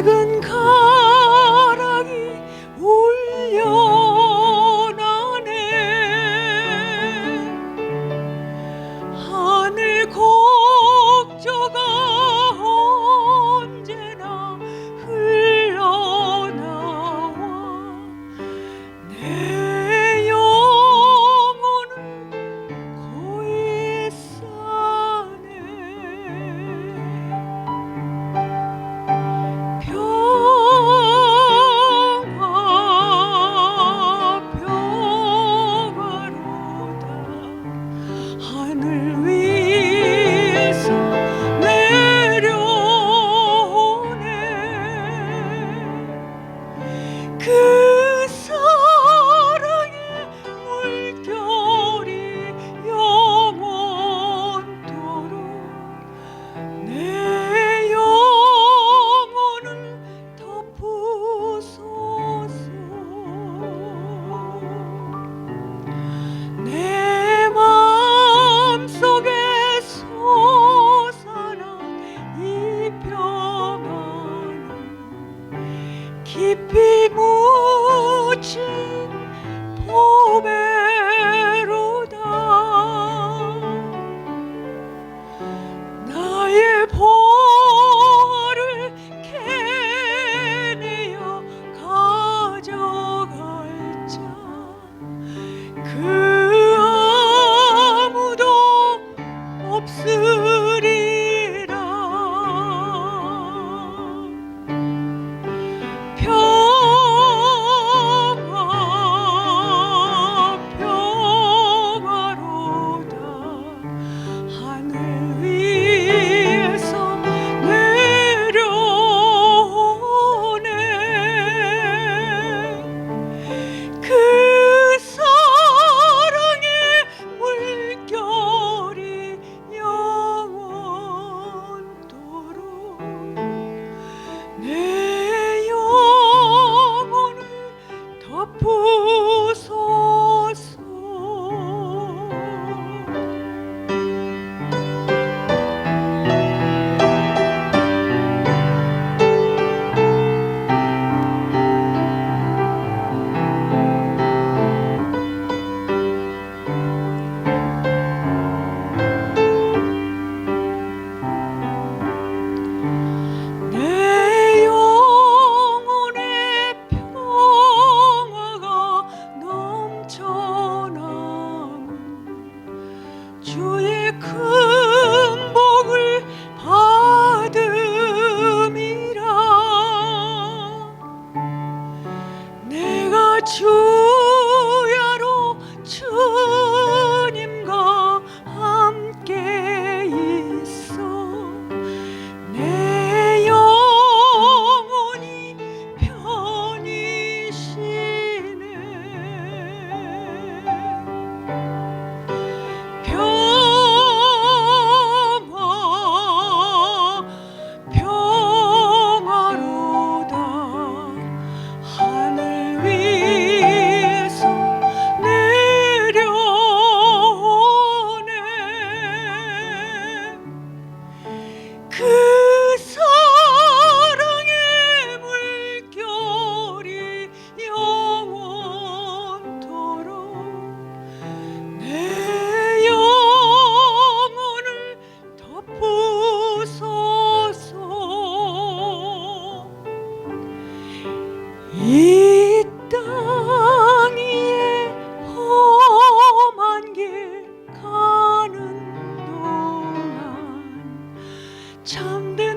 맑은 가 깊이 묻힌 보배 could. 이땅 위에 험한 길 가는 동안 참된